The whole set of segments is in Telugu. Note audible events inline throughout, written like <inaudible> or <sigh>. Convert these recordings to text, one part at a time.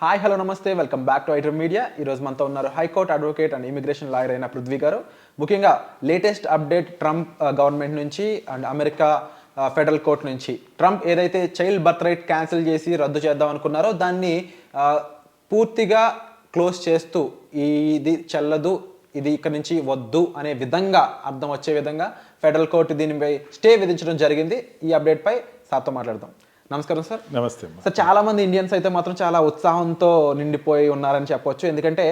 హాయ్ హలో నమస్తే వెల్కమ్ బ్యాక్ టు ఐటర్ మీడియా ఈరోజు మనతో ఉన్నారు high court advocate and immigration lawyer అయిన పృథ్వీ గారు. ముఖ్యంగా లేటెస్ట్ అప్డేట్ ట్రంప్ గవర్నమెంట్ నుంచి అండ్ అమెరికా ఫెడరల్ కోర్ట్ నుంచి. ట్రంప్ ఏదైతే చైల్డ్ బర్త్ రైట్ క్యాన్సిల్ చేసి రద్దు చేద్దాం అనుకున్నారో దాన్ని uh, పూర్తిగా క్లోజ్ చేస్తూ ఇది చెల్లదు ఇది ఇక్కడ నుంచి వద్దు అనే విధంగా అర్థం వచ్చే విధంగా ఫెడరల్ కోర్టు దీనిపై స్టే విధించడం జరిగింది. ఈ అప్డేట్పై సార్తో మాట్లాడదాం. నమస్కారం సార్. నమస్తే సార్ చాలా మంది ఇండియన్స్ అయితే మాత్రం చాలా ఉత్సాహంతో నిండిపోయి ఉన్నారని చెప్పొచ్చు. ఎందుకంటే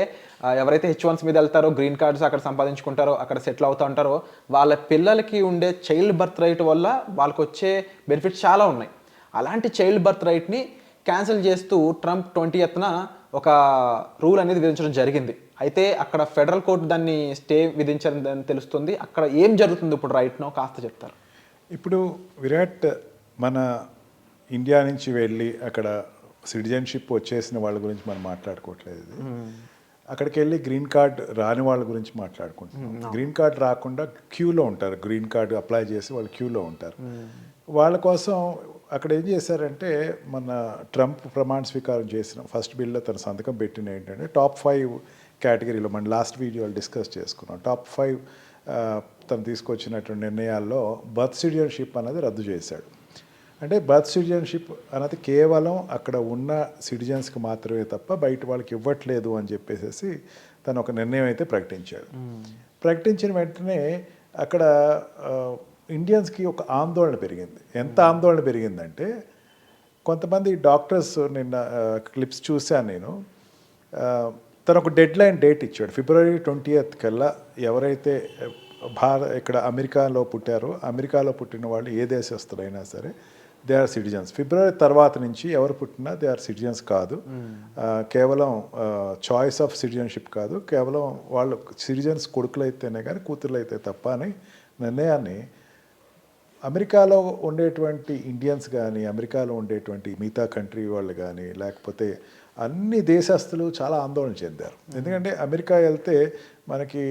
ఎవరైతే హెచ్ వన్స్ మీద వెళ్తారో గ్రీన్ కార్డ్స్ అక్కడ సంపాదించుకుంటారో అక్కడ సెటిల్ అవుతూ ఉంటారో వాళ్ళ పిల్లలకి ఉండే చైల్డ్ బర్త్ రైట్ వల్ల వాళ్ళకి వచ్చే బెనిఫిట్స్ చాలా ఉన్నాయి. అలాంటి చైల్డ్ బర్త్ రైట్ని క్యాన్సిల్ చేస్తూ ట్రంప్ ట్వంటీ ఎత్న ఒక రూల్ అనేది విధించడం జరిగింది. అయితే అక్కడ ఫెడరల్ కోర్టు దాన్ని స్టే విధించదని తెలుస్తుంది. అక్కడ ఏం జరుగుతుంది ఇప్పుడు రైట్నో కాస్త చెప్తారు? ఇప్పుడు విరాట్ మన ఇండియా నుంచి వెళ్ళి అక్కడ సిటిజన్షిప్ వచ్చేసిన వాళ్ళ గురించి మనం మాట్లాడుకోవట్లేదు ఇది. అక్కడికి వెళ్ళి గ్రీన్ కార్డ్ రాని వాళ్ళ గురించి మాట్లాడుకుంటున్నాం. గ్రీన్ కార్డ్ రాకుండా క్యూలో ఉంటారు. గ్రీన్ కార్డ్ అప్లై చేసి వాళ్ళు క్యూలో ఉంటారు. వాళ్ళ కోసం అక్కడ ఏం చేశారంటే మన ట్రంప్ ప్రమాణ స్వీకారం చేసిన ఫస్ట్ బిల్లో తన సంతకం పెట్టిన ఏంటంటే టాప్ ఫైవ్ కేటగిరీలో మన లాస్ట్ వీడియోలో డిస్కస్ చేసుకున్నాం. టాప్ ఫైవ్ తను తీసుకొచ్చినటువంటి నిర్ణయాల్లో బర్త్ సిటిజన్షిప్ అనేది రద్దు చేశాడు. అంటే బర్త్ సిటిజన్షిప్ అనేది కేవలం అక్కడ ఉన్న సిటిజన్స్కి మాత్రమే తప్ప బయట వాళ్ళకి ఇవ్వట్లేదు అని చెప్పేసి తను ఒక నిర్ణయం అయితే ప్రకటించాడు. ప్రకటించిన వెంటనే అక్కడ ఇండియన్స్కి ఒక ఆందోళన పెరిగింది. ఎంత ఆందోళన పెరిగిందంటే కొంతమంది డాక్టర్స్ నిన్న క్లిప్స్ చూశాను నేను. తను ఒక డెడ్ లైన్ డేట్ ఇచ్చాడు. ఫిబ్రవరి ట్వంటీ కల్లా ఎవరైతే భార ఇక్కడ అమెరికాలో పుట్టారో అమెరికాలో పుట్టిన వాళ్ళు ఏ దేశస్తులైనా సరే దే ఆర్ సిటిజన్స్. ఫిబ్రవరి తర్వాత నుంచి ఎవరు పుట్టినా దే ఆర్ సిటిజన్స్ కాదు. కేవలం చాయిస్ ఆఫ్ సిటిజన్షిప్ కాదు. కేవలం వాళ్ళు సిటిజన్స్ కొడుకులైతేనే కానీ కూతుర్లు అయితే తప్ప అని నిర్ణయాన్ని అమెరికాలో ఉండేటువంటి ఇండియన్స్ కానీ అమెరికాలో ఉండేటువంటి మిగతా కంట్రీ వాళ్ళు కానీ లేకపోతే అన్ని దేశస్తులు చాలా ఆందోళన చెందారు. ఎందుకంటే అమెరికా వెళ్తే మనకి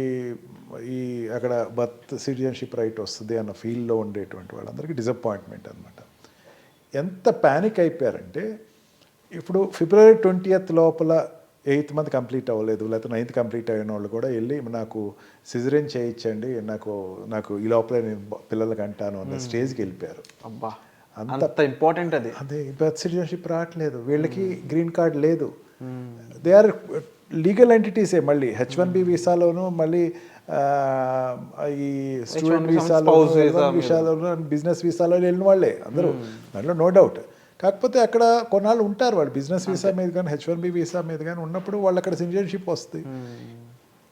ఈ అక్కడ బర్త్ సిటిజన్షిప్ రైట్ వస్తుంది అన్న ఫీల్డ్లో ఉండేటువంటి వాళ్ళందరికీ డిసప్పాయింట్మెంట్ అనమాట ఎంత ప్యానిక్ అయిపోయారంటే ఇప్పుడు ఫిబ్రవరి ట్వంటీయత్ లోపల ఎయిత్ మంత్ కంప్లీట్ అవ్వలేదు లేకపోతే నైన్త్ కంప్లీట్ అయిన వాళ్ళు కూడా వెళ్ళి నాకు సిజరేన్ చేయించండి నాకు నాకు ఈ లోపల నేను పిల్లలకి అంటాను అన్న స్టేజ్కి వెళ్ళిపోయారు. అబ్బా! అంత ఇంపార్టెంట్ అది. అదే బర్త్ సిటిజన్షిప్ రావట్లేదు. వీళ్ళకి గ్రీన్ కార్డ్ లేదు. దే ఆర్ లీగల్ ఎంటిటీసే మళ్ళీ హెచ్ వన్ బి వీసాలోను మళ్ళీ ఈ స్టూడెంట్ వీసాలో వీసాలోను బిజినెస్ వీసాలో వెళ్ళిన వాళ్ళే అందరూ. దాంట్లో నో డౌట్. కాకపోతే అక్కడ కొన్నాళ్ళు ఉంటారు వాళ్ళు బిజినెస్ వీసా మీద కానీ హెచ్ వన్ బి వీసా మీద కానీ ఉన్నప్పుడు వాళ్ళు అక్కడ సిటిజన్షిప్ వస్తుంది.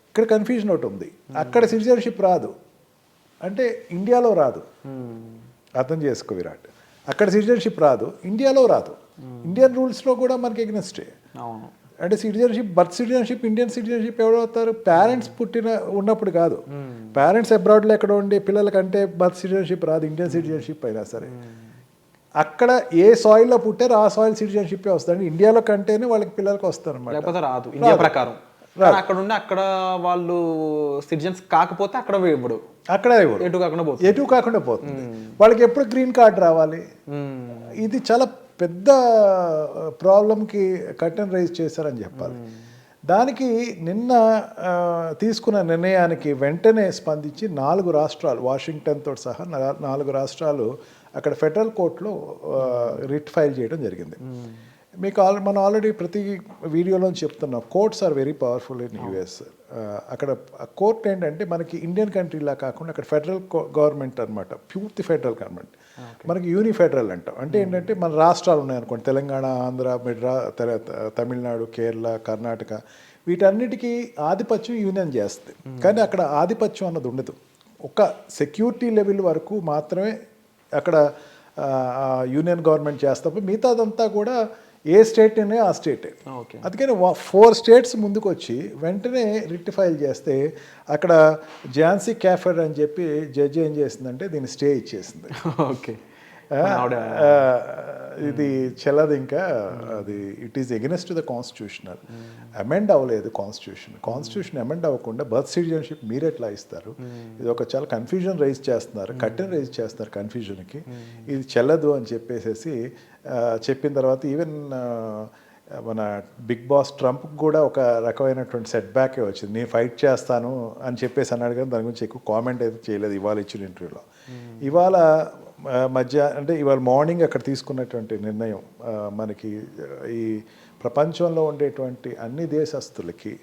ఇక్కడ కన్ఫ్యూజన్ ఒకటి ఉంది. అక్కడ సిటిజన్షిప్ రాదు. అంటే ఇండియాలో రాదు. అర్థం చేసుకో విరాట్. అక్కడ సిటిజన్షిప్ రాదు. ఇండియాలో రాదు. ఇండియన్ రూల్స్లో కూడా మనకి ఎగ్నెస్టే. అవును. అంటే citizenship birth citizenship Indian citizenship ఎవరు అవుతారు పేరెంట్స్ పుట్టిన ఉన్నప్పుడు కాదు. పేరెంట్స్ అబ్రాడ్లో ఎక్కడ ఉండే పిల్లలకంటే బర్త్ సిటిజన్షిప్ రాదు ఇండియన్ సిటిజన్షిప్ అయినా సరే. అక్కడ ఏ సాయిల్లో పుట్టారో ఆ సాయిల్ సిటిజన్షిప్ వస్తుంది. ఇండియాలో కంటేనే వాళ్ళకి పిల్లలకి వస్తారు అనమాట లేకపోతే రాదు. ఇండియా ప్రకారం. అక్కడ ఉండి అక్కడ వాళ్ళు సిటిజన్స్ కాకపోతే అక్కడ ఇవ్వడు అక్కడ ఇవ్వరు ఎటు కాకుండా పోతుంది. ఎటు కాకుండా పోతుంది. వాళ్ళకి ఎప్పుడు గ్రీన్ కార్డ్ రావాలి? ఇది చాలా పెద్ద ప్రాబ్లంకి కట్టెన్ రైజ్ చేశారని చెప్పాలి. దానికి నిన్న తీసుకున్న నిర్ణయానికి వెంటనే స్పందించి నాలుగు రాష్ట్రాలు వాషింగ్టన్తో సహా నాలుగు రాష్ట్రాలు అక్కడ ఫెడరల్ కోర్టులో రిట్ ఫైల్ చేయడం జరిగింది. మీకు ఆల్ మనం ఆల్రెడీ ప్రతి వీడియోలో చెప్తున్నాం courts are very powerful in US. అక్కడ కోర్ట్ ఏంటంటే మనకి ఇండియన్ కంట్రీలా కాకుండా అక్కడ ఫెడరల్ గవర్నమెంట్ అనమాట పూర్తి ఫెడరల్ గవర్నమెంట్. మనకి యూని ఫెడరల్ అంటాం అంటే ఏంటంటే మన రాష్ట్రాలు ఉన్నాయనుకోండి తెలంగాణ ఆంధ్ర మెడ్రా తమిళనాడు కేరళ కర్ణాటక వీటన్నిటికీ ఆధిపత్యం యూనియన్ చేస్తుంది. కానీ అక్కడ ఆధిపత్యం అన్నది ఉండదు. ఒక సెక్యూరిటీ లెవెల్ వరకు మాత్రమే అక్కడ యూనియన్ గవర్నమెంట్ చేస్తాం మిగతాదంతా కూడా ఏ స్టేట్ అయినా ఆ స్టేటే. ఓకే. అందుకని ఫోర్ స్టేట్స్ ముందుకు వచ్చి వెంటనే రిట్ ఫైల్ చేస్తే అక్కడ ఝాన్సీ క్యాఫర్ అని చెప్పి జడ్జి ఏం చేసిందంటే దీన్ని స్టే ఇచ్చేసింది. <laughs> ఓకే. ఇది చెల్లదు ఇంకా. అది it is against the constitutional amend అవ్వలేదు కాన్స్టిట్యూషన్ కాన్స్టిట్యూషన్ అమెండ్ అవ్వకుండా బర్త్ సిటిజన్షిప్ మీరు ఎట్లా ఇస్తారు? ఇది ఒక చాలా కన్ఫ్యూజన్ రైజ్ చేస్తున్నారు కట్టెన్ రైజ్ చేస్తున్నారు కన్ఫ్యూజన్కి ఇది చెల్లదు అని చెప్పేసేసి ఆ, చెప్పిన తర్వాత ఈవెన్ మన బిగ్ బాస్ ట్రంప్ కూడా ఒక రకమైనటువంటి సెట్ బ్యాకే వచ్చింది. నేను ఫైట్ చేస్తాను అని చెప్పేసి అన్నాడు కానీ దాని గురించి ఎక్కువ కామెంట్ అయితే చేయలేదు ఇవాళ ఇచ్చిన ఇంటర్వ్యూలో ఇవాళ మధ్య అంటే ఇవాళ మార్నింగ్ అక్కడ తీసుకున్నటువంటి నిర్ణయం మనకి ఈ ప్రపంచంలో ఉండేటువంటి అన్ని దేశస్తులకి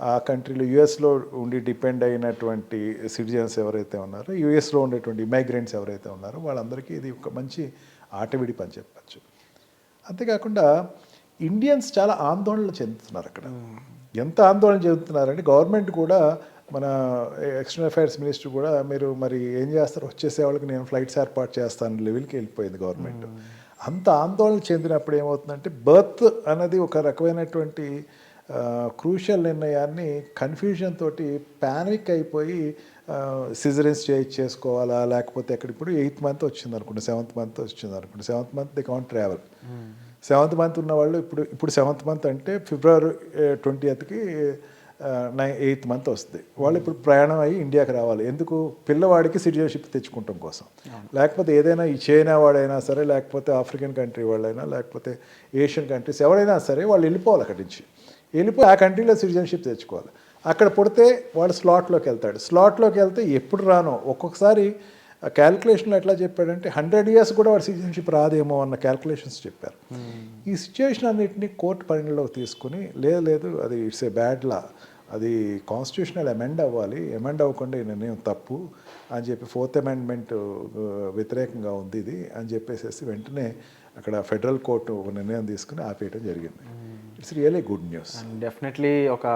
ఆ కంట్రీలో యుఎస్లో ఉండి డిపెండ్ అయినటువంటి సిటిజన్స్ ఎవరైతే ఉన్నారో యుఎస్లో ఉండేటువంటి ఇమైగ్రెంట్స్ ఎవరైతే ఉన్నారో వాళ్ళందరికీ ఇది ఒక మంచి ఆటవిడి పని చెప్పచ్చు. అంతేకాకుండా ఇండియన్స్ చాలా ఆందోళన చెందుతున్నారు అక్కడ. ఎంత ఆందోళన చెందుతున్నారంటే గవర్నమెంట్ కూడా మన ఎక్స్టర్నల్ అఫైర్స్ మినిస్టర్ కూడా మీరు మరి ఏం చేస్తారు? వచ్చేసే వాళ్ళకి నేను ఫ్లైట్స్ ఏర్పాటు చేస్తాను లెవెల్కి వెళ్ళిపోయింది గవర్నమెంట్ అంత ఆందోళన చెందినప్పుడు ఏమవుతుందంటే బర్త్ అన్నది ఒక రకమైనటువంటి క్రూషియల్ నిర్ణయాన్ని కన్ఫ్యూజన్ తోటి పానిక్ అయిపోయి సిజరెన్స్ చేసుకోవాలా? లేకపోతే ఎక్కడ ఇప్పుడు ఎయిత్ మంత్ వచ్చింది అనుకుంటే సెవెంత్ మంత్ వచ్చింది అనుకుంటే seventh month they can't travel seventh month ఉన్న వాళ్ళు ఇప్పుడు ఇప్పుడు సెవెంత్ మంత్ అంటే ఫిబ్రవరి ట్వంటీయత్కి నైన్ ఎయిత్ మంత్ వస్తుంది. వాళ్ళు ఇప్పుడు ప్రయాణం అయ్యి ఇండియాకి రావాలి. ఎందుకు? పిల్లవాడికి సిటిజన్షిప్ తెచ్చుకుంటాం కోసం. లేకపోతే ఏదైనా ఈ చైనా వాడైనా సరే లేకపోతే ఆఫ్రికన్ కంట్రీ వాళ్ళైనా లేకపోతే ఏషియన్ కంట్రీస్ ఎవరైనా సరే వాళ్ళు వెళ్ళిపోవాలి అక్కడి నుంచి. వెళ్ళిపోయి ఆ కంట్రీలో సిటిజన్షిప్ తెచ్చుకోవాలి. అక్కడ పుడితే వాడు స్లాట్లోకి వెళ్తాడు. స్లాట్లోకి వెళ్తే ఎప్పుడు రానో. ఒక్కొక్కసారి క్యాల్కులేషన్లో ఎట్లా చెప్పాడంటే హండ్రెడ్ ఇయర్స్ కూడా వాడు సిటిజన్షిప్ రాదేమో అన్న క్యాల్కులేషన్స్ చెప్పారు. ఈ సిచ్యువేషన్ అన్నింటినీ కోర్టు పరిణిలోకి తీసుకుని లేదు లేదు అది ఇట్స్ ఏ బ్యాడ్ లా అది కాన్స్టిట్యూషనల్ అమెండ్ అవ్వాలి. అమెండ్ అవ్వకుండా ఈ నిర్ణయం తప్పు అని చెప్పి ఫోర్త్ అమెండ్మెంట్ వ్యతిరేకంగా ఉంది ఇది అని చెప్పేసి వెంటనే అక్కడ ఫెడరల్ కోర్టు ఒక నిర్ణయం తీసుకుని ఆపేయడం జరిగింది. It's really good news and definitely ఒక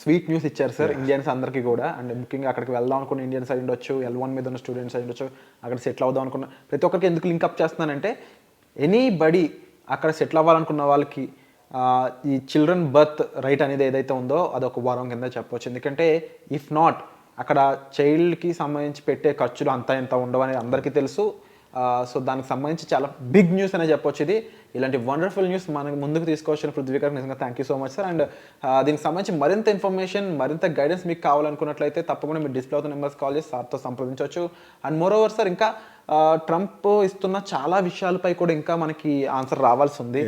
స్వీట్ న్యూస్ ఇచ్చారు సార్ ఇండియన్స్ అందరికీ కూడా. అండ్ ముఖ్యంగా అక్కడికి వెళ్దాం అనుకున్న ఇండియన్స్ అయి ఉండొచ్చు ఎల్ వన్ మీద ఉన్న స్టూడెంట్స్ అయి ఉండొచ్చు అక్కడ సెటిల్ అవుదాం అనుకున్న ప్రతి ఒక్కరికి ఎందుకు లింక్ అప్ చేస్తున్నానంటే ఎనీ బడి అక్కడ సెటిల్ అవ్వాలనుకున్న వాళ్ళకి ఈ చిల్డ్రన్ బర్త్ రైట్ అనేది ఏదైతే ఉందో అదొక వరం కింద చెప్పొచ్చు. ఎందుకంటే ఇఫ్ నాట్ అక్కడ చైల్డ్కి సంబంధించి పెట్టే ఖర్చులు అంతా ఎంత ఉండవు అనేది అందరికీ తెలుసు. సో దానికి సంబంధించి చాలా బిగ్ న్యూస్ అనే చెప్పొచ్చు ఇది. ఇలాంటి వండర్ఫుల్ న్యూస్ మనకు ముందుకు తీసుకొచ్చిన పృథ్వీ గారికి నిజంగా thank you so much sir and దీనికి సంబంధించి మరింత ఇన్ఫర్మేషన్ మరింత గైడెన్స్ మీకు కావాలనుకున్నట్లయితే తప్పకుండా మీరు డిస్ప్లే అవుతున్న నెంబర్స్ కాల్ చేసి సార్తో సంప్రదించవచ్చు. అండ్ మోర్ ఓవర్ సార్ ఇంకా ట్రంప్ ఇస్తున్న చాలా విషయాలపై కూడా ఇంకా మనకి ఆన్సర్ రావాల్సి ఉంది.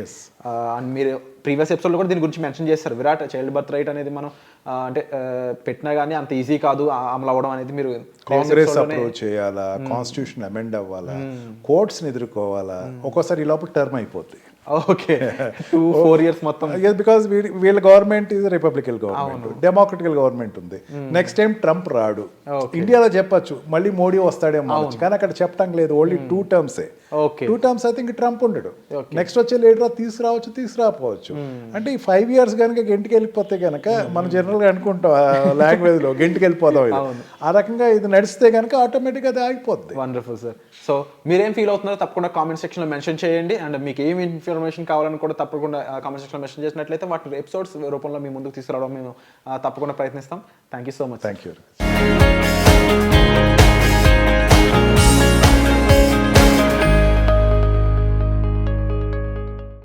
అండ్ మీరు ప్రీవియస్ ఎపిసోడ్లో కూడా దీని గురించి మెన్షన్ చేస్తారు విరాట్ చైల్డ్ బర్త్ రైట్ అనేది మనం అంటే పెట్టినా కానీ అంత ఈజీ కాదు అమలు అవ్వడం అనేది మీరు కాంగ్రెస్ అప్రోచ్ చేయాలా? కాన్స్టిట్యూషన్ అమెండ్ అవ్వాలా? కోర్ట్స్ని ఎదుర్కోవాలా? ఒక్కోసారి ఈ లోపల టర్మ్ అయిపోద్ది. ఓకే. టూ ఫోర్ ఇయర్స్ మొత్తం. బికాస్ వీళ్ళ గవర్నమెంట్ ఇది రిపబ్లికల్ గవర్నమెంట్ డెమోక్రటికల్ గవర్నమెంట్ ఉంది. నెక్స్ట్ టైం ట్రంప్ రాడు. ఇండియాలో చెప్పొచ్చు. మళ్ళీ మోడీ వస్తాడేమో. కానీ అక్కడ చెప్పడం లేదు. ఓన్లీ టూ టర్మ్సే టూ టర్మ్స్ అయితే ఇంక ట్రంప్ ఉండడు. నెక్స్ట్ వచ్చే లీడర్ తీసుకురావచ్చు తీసుకురాకపోవచ్చు. అంటే ఈ ఫైవ్ ఇయర్స్ కనుక గెంటికి వెళ్ళిపోతే కనుక మనం జనరల్ గా అనుకుంటాం లాంగ్వేజ్లో గెంటికి వెళ్ళిపోతాం ఇది. ఆ రకంగా ఇది నడిస్తే కనుక ఆటోమేటిక్ అది ఆగిపోద్ది. వండర్ఫుల్ సార్ సో మీరేం ఫీల్ అవుతున్నారో తప్పకుండా కామెంట్ సెక్షన్లో మెన్షన్ చేయండి. అండ్ మీకు ఏం ఇన్ఫర్మేషన్ కావాలని కూడా తప్పకుండా కామెంట్ సెక్షన్లో మెన్షన్ చేసినట్లయితే వాటి ఎపిసోడ్స్ రూపంలో మీ ముందుకు తీసుకురావడం మేము తప్పకుండా ప్రయత్నిస్తాం. Thank you so much thank you